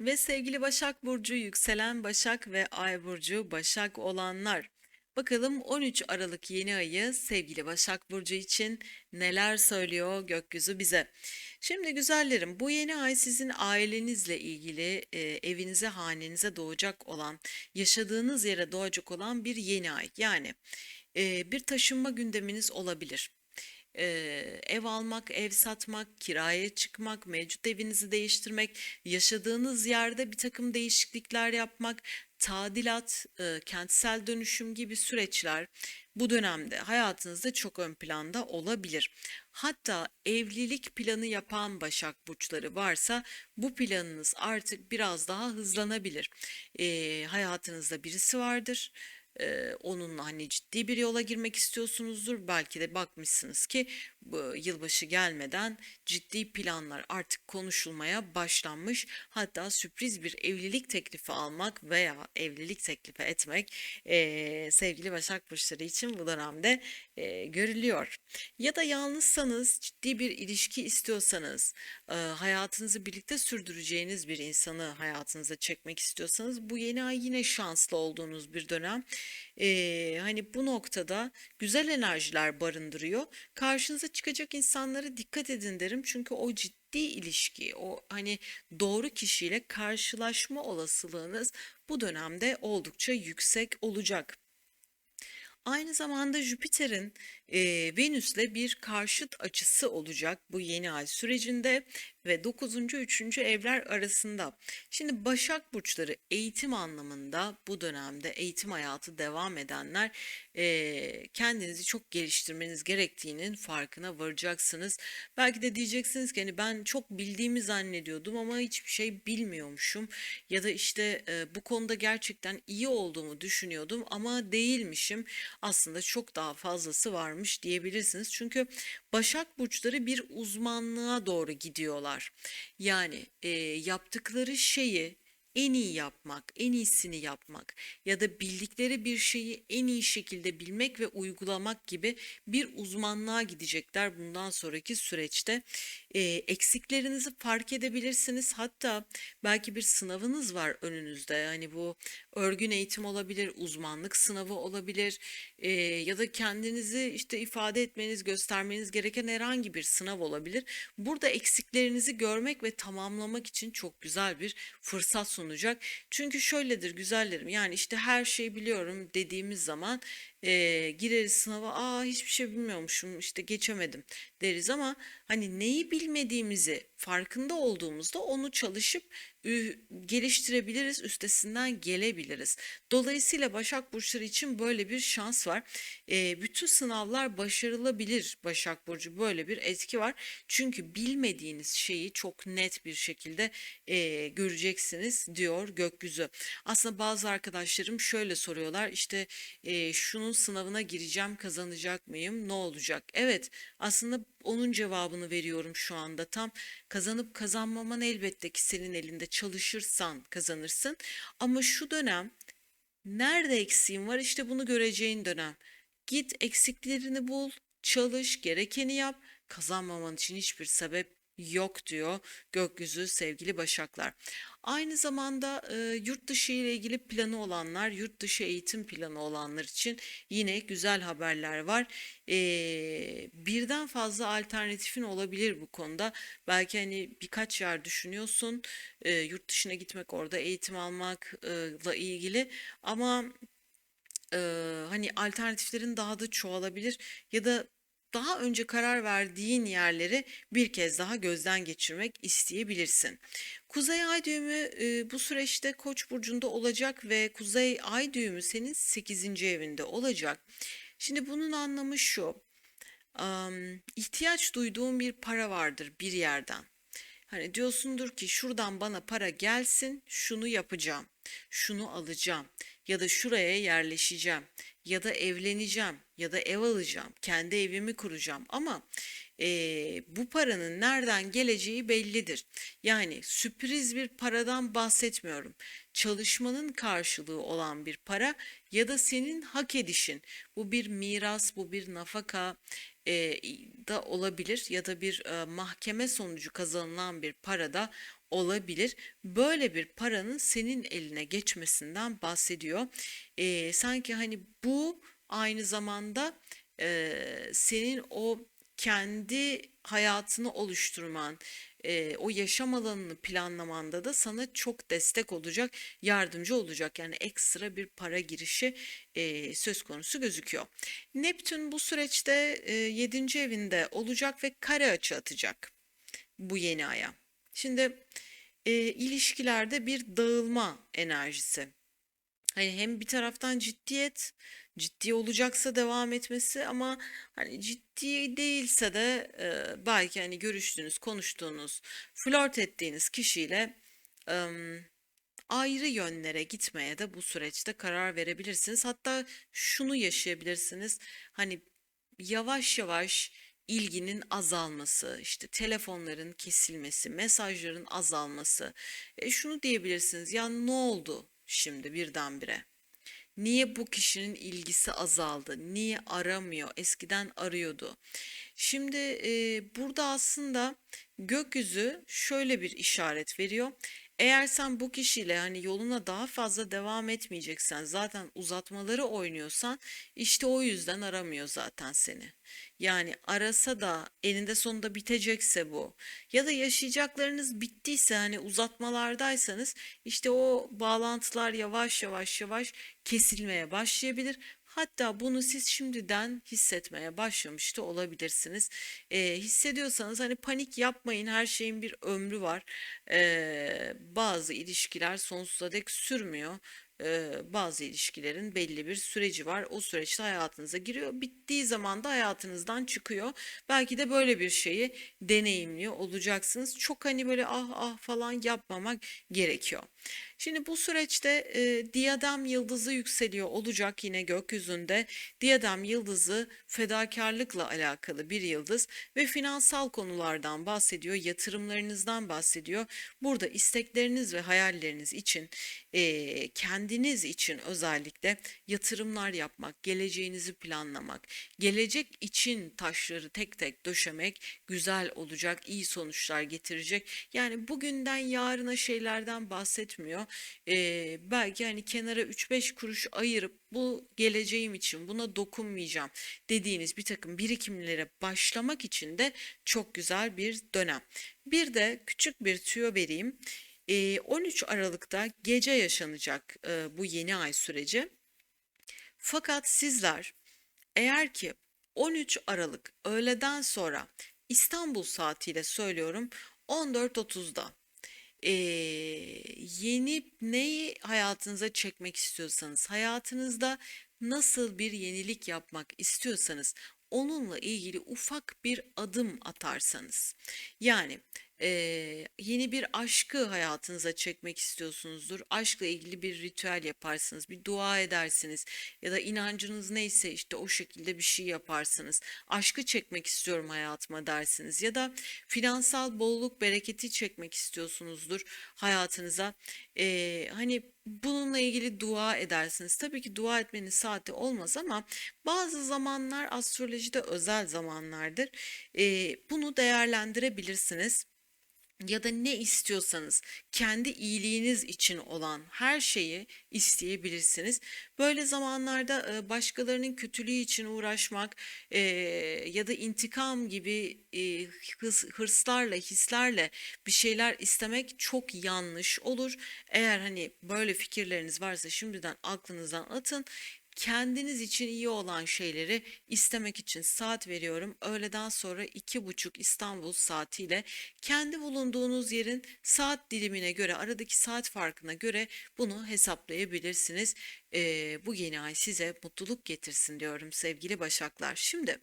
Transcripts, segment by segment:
Ve sevgili Başak Burcu, yükselen Başak ve Ay Burcu Başak olanlar. Bakalım 13 Aralık yeni ayı sevgili Başak Burcu için neler söylüyor gökyüzü bize. Şimdi güzellerim bu yeni ay sizin ailenizle ilgili e, evinize hanenize doğacak olan yaşadığınız yere doğacak olan bir yeni ay. Yani e, bir taşınma gündeminiz olabilir. Eee, ev almak, ev satmak, kiraya çıkmak, mevcut evinizi değiştirmek, yaşadığınız yerde bir takım değişiklikler yapmak, tadilat, eee, kentsel dönüşüm gibi süreçler bu dönemde hayatınızda çok ön planda olabilir. Hatta evlilik planı yapan Başak burçları varsa bu planınız artık biraz daha hızlanabilir. Eee, hayatınızda birisi vardır. Onunla hani ciddi bir yola girmek istiyorsunuzdur. Belki de bakmışsınız ki yılbaşı gelmeden ciddi planlar artık konuşulmaya başlanmış. Hatta sürpriz bir evlilik teklifi almak veya evlilik teklifi etmek eee, sevgili Başak Burçları için bu dönemde eee, görülüyor. Ya da yalnızsanız, ciddi bir ilişki istiyorsanız, eee, hayatınızı birlikte sürdüreceğiniz bir insanı hayatınıza çekmek istiyorsanız bu yeni ay yine şanslı olduğunuz bir dönem. Eee, hani bu noktada güzel enerjiler barındırıyor. Karşınıza çıkacak insanlara dikkat edin derim. Çünkü o ciddi ilişki, o hani doğru kişiyle karşılaşma olasılığınız bu dönemde oldukça yüksek olacak. Aynı zamanda Jüpiter'in eee Venüs'le bir karşıt açısı olacak bu yeni ay sürecinde ve 9. 3. evler arasında. Şimdi Başak burçları eğitim anlamında bu dönemde eğitim hayatı devam edenler eee, kendinizi çok geliştirmeniz gerektiğinin farkına varacaksınız. Belki de diyeceksiniz ki hani ben çok bildiğimi zannediyordum ama hiçbir şey bilmiyormuşum ya da işte eee, bu konuda gerçekten iyi olduğumu düşünüyordum ama değilmişim. Aslında çok daha fazlası varmış diyebilirsiniz. Çünkü Başak burçları bir uzmanlığa doğru gidiyorlar. Yani e, yaptıkları şeyi en iyi yapmak, en iyisini yapmak ya da bildikleri bir şeyi en iyi şekilde bilmek ve uygulamak gibi bir uzmanlığa gidecekler bundan sonraki süreçte. E, eksiklerinizi fark edebilirsiniz. Hatta belki bir sınavınız var önünüzde. Hani bu örgün eğitim olabilir, uzmanlık sınavı olabilir e, ya da kendinizi işte ifade etmeniz, göstermeniz gereken herhangi bir sınav olabilir. Burada eksiklerinizi görmek ve tamamlamak için çok güzel bir fırsat sunacak. Çünkü şöyledir güzellerim yani işte her şeyi biliyorum dediğimiz zaman e, gireriz sınava aa hiçbir şey bilmiyormuşum işte geçemedim deriz ama hani neyi bilmediğimizi farkında olduğumuzda onu çalışıp geliştirebiliriz, üstesinden gelebiliriz. Dolayısıyla Başak Burçları için böyle bir şans var. E, bütün sınavlar başarılabilir Başak Burcu böyle bir etki var. Çünkü bilmediğiniz şeyi çok net bir şekilde e, göreceksiniz diyor gökyüzü. Aslında bazı arkadaşlarım şöyle soruyorlar işte e, şunun sınavına gireceğim kazanacak mıyım ne olacak? Evet aslında onun cevabını veriyorum şu anda tam kazanıp kazanmaman elbette ki senin elinde çalışırsan kazanırsın ama şu dönem nerede eksiğin var işte bunu göreceğin dönem. Git eksiklerini bul, çalış, gerekeni yap. Kazanmaman için hiçbir sebep yok diyor gökyüzü sevgili Başaklar. Aynı zamanda e, yurt dışı ile ilgili planı olanlar, yurt dışı eğitim planı olanlar için yine güzel haberler var. E, birden fazla alternatifin olabilir bu konuda. Belki hani birkaç yer düşünüyorsun, e, yurt dışına gitmek, orada eğitim almakla ilgili ama e, hani alternatiflerin daha da çoğalabilir ya da daha önce karar verdiğin yerleri bir kez daha gözden geçirmek isteyebilirsin. Kuzey ay düğümü e, bu süreçte Koç burcunda olacak ve Kuzey ay düğümü senin 8. evinde olacak. Şimdi bunun anlamı şu. am, ihtiyaç duyduğun bir para vardır bir yerden. Hani diyorsundur ki şuradan bana para gelsin, şunu yapacağım, şunu alacağım ya da şuraya yerleşeceğim ya da evleneceğim ya da ev alacağım, kendi evimi kuracağım ama eee, bu paranın nereden geleceği bellidir. Yani sürpriz bir paradan bahsetmiyorum. Çalışmanın karşılığı olan bir para ya da senin hak edişin. Bu bir miras, bu bir nafaka eee, da olabilir ya da bir e, mahkeme sonucu kazanılan bir para da olabilir. Böyle bir paranın senin eline geçmesinden bahsediyor. Ee, sanki hani bu aynı zamanda e, senin o kendi hayatını oluşturman, e, o yaşam alanını planlamanda da sana çok destek olacak, yardımcı olacak. Yani ekstra bir para girişi e, söz konusu gözüküyor. Neptün bu süreçte e, 7. evinde olacak ve kare açı atacak bu yeni aya. Şimdi e, ilişkilerde bir dağılma enerjisi. Hani hem bir taraftan ciddiyet, ciddi olacaksa devam etmesi ama hani ciddi değilse de e, belki hani görüştüğünüz, konuştuğunuz, flört ettiğiniz kişiyle em, ayrı yönlere gitmeye de bu süreçte karar verebilirsiniz. Hatta şunu yaşayabilirsiniz. Hani yavaş yavaş ilginin azalması, işte telefonların kesilmesi, mesajların azalması. E, şunu diyebilirsiniz. Ya ne oldu şimdi birdenbire? Niye bu kişinin ilgisi azaldı? Niye aramıyor? Eskiden arıyordu. Şimdi e, burada aslında gökyüzü şöyle bir işaret veriyor. Eğer sen bu kişiyle hani yoluna daha fazla devam etmeyeceksen, zaten uzatmaları oynuyorsan, işte o yüzden aramıyor zaten seni. Yani arasa da eninde sonunda bitecekse bu ya da yaşayacaklarınız bittiyse hani uzatmalardaysanız işte o bağlantılar yavaş yavaş yavaş kesilmeye başlayabilir. Hatta bunu siz şimdiden hissetmeye başlamış da olabilirsiniz. Ee, hissediyorsanız hani panik yapmayın her şeyin bir ömrü var. Ee, bazı ilişkiler sonsuza dek sürmüyor bazı ilişkilerin belli bir süreci var. O süreçte hayatınıza giriyor. Bittiği zaman da hayatınızdan çıkıyor. Belki de böyle bir şeyi deneyimliyor olacaksınız. Çok hani böyle ah ah falan yapmamak gerekiyor. Şimdi bu süreçte e, diyadem yıldızı yükseliyor olacak yine gökyüzünde. Diyadem yıldızı fedakarlıkla alakalı bir yıldız ve finansal konulardan bahsediyor, yatırımlarınızdan bahsediyor. Burada istekleriniz ve hayalleriniz için e, kendiniz için özellikle yatırımlar yapmak, geleceğinizi planlamak, gelecek için taşları tek tek döşemek güzel olacak, iyi sonuçlar getirecek. Yani bugünden yarına şeylerden bahsetmiyor. Ee, belki hani kenara 3-5 kuruş ayırıp bu geleceğim için buna dokunmayacağım dediğiniz bir takım birikimlere başlamak için de çok güzel bir dönem. Bir de küçük bir tüyo vereyim. Ee, 13 Aralık'ta gece yaşanacak e, bu yeni ay süreci. Fakat sizler eğer ki 13 Aralık öğleden sonra İstanbul saatiyle söylüyorum 14.30'da eee, yeni neyi hayatınıza çekmek istiyorsanız, hayatınızda nasıl bir yenilik yapmak istiyorsanız onunla ilgili ufak bir adım atarsanız yani eee, yeni bir aşkı hayatınıza çekmek istiyorsunuzdur. Aşkla ilgili bir ritüel yaparsınız, bir dua edersiniz ya da inancınız neyse işte o şekilde bir şey yaparsınız. Aşkı çekmek istiyorum hayatıma dersiniz ya da finansal bolluk, bereketi çekmek istiyorsunuzdur hayatınıza. Eee, hani bununla ilgili dua edersiniz. Tabii ki dua etmenin saati olmaz ama bazı zamanlar astrolojide özel zamanlardır. Eee, bunu değerlendirebilirsiniz ya da ne istiyorsanız kendi iyiliğiniz için olan her şeyi isteyebilirsiniz. Böyle zamanlarda başkalarının kötülüğü için uğraşmak ya da intikam gibi hırs, hırslarla, hislerle bir şeyler istemek çok yanlış olur. Eğer hani böyle fikirleriniz varsa şimdiden aklınızdan atın kendiniz için iyi olan şeyleri istemek için saat veriyorum. Öğleden sonra iki buçuk İstanbul saatiyle kendi bulunduğunuz yerin saat dilimine göre aradaki saat farkına göre bunu hesaplayabilirsiniz. Ee, bu yeni ay size mutluluk getirsin diyorum sevgili Başaklar. Şimdi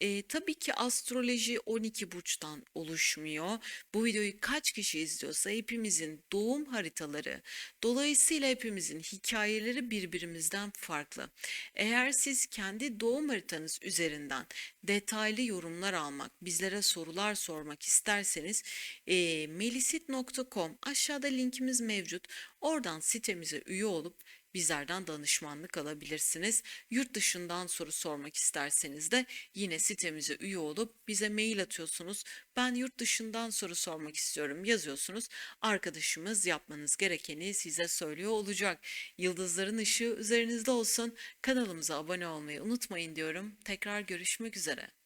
e, tabii ki astroloji 12 burçtan oluşmuyor. Bu videoyu kaç kişi izliyorsa hepimizin doğum haritaları, dolayısıyla hepimizin hikayeleri birbirimizden farklı. Eğer siz kendi doğum haritanız üzerinden detaylı yorumlar almak, bizlere sorular sormak isterseniz e, melisit.com aşağıda linkimiz mevcut. Oradan sitemize üye olup bizlerden danışmanlık alabilirsiniz. Yurt dışından soru sormak isterseniz de yine sitemize üye olup bize mail atıyorsunuz. Ben yurt dışından soru sormak istiyorum yazıyorsunuz. Arkadaşımız yapmanız gerekeni size söylüyor olacak. Yıldızların ışığı üzerinizde olsun. Kanalımıza abone olmayı unutmayın diyorum. Tekrar görüşmek üzere.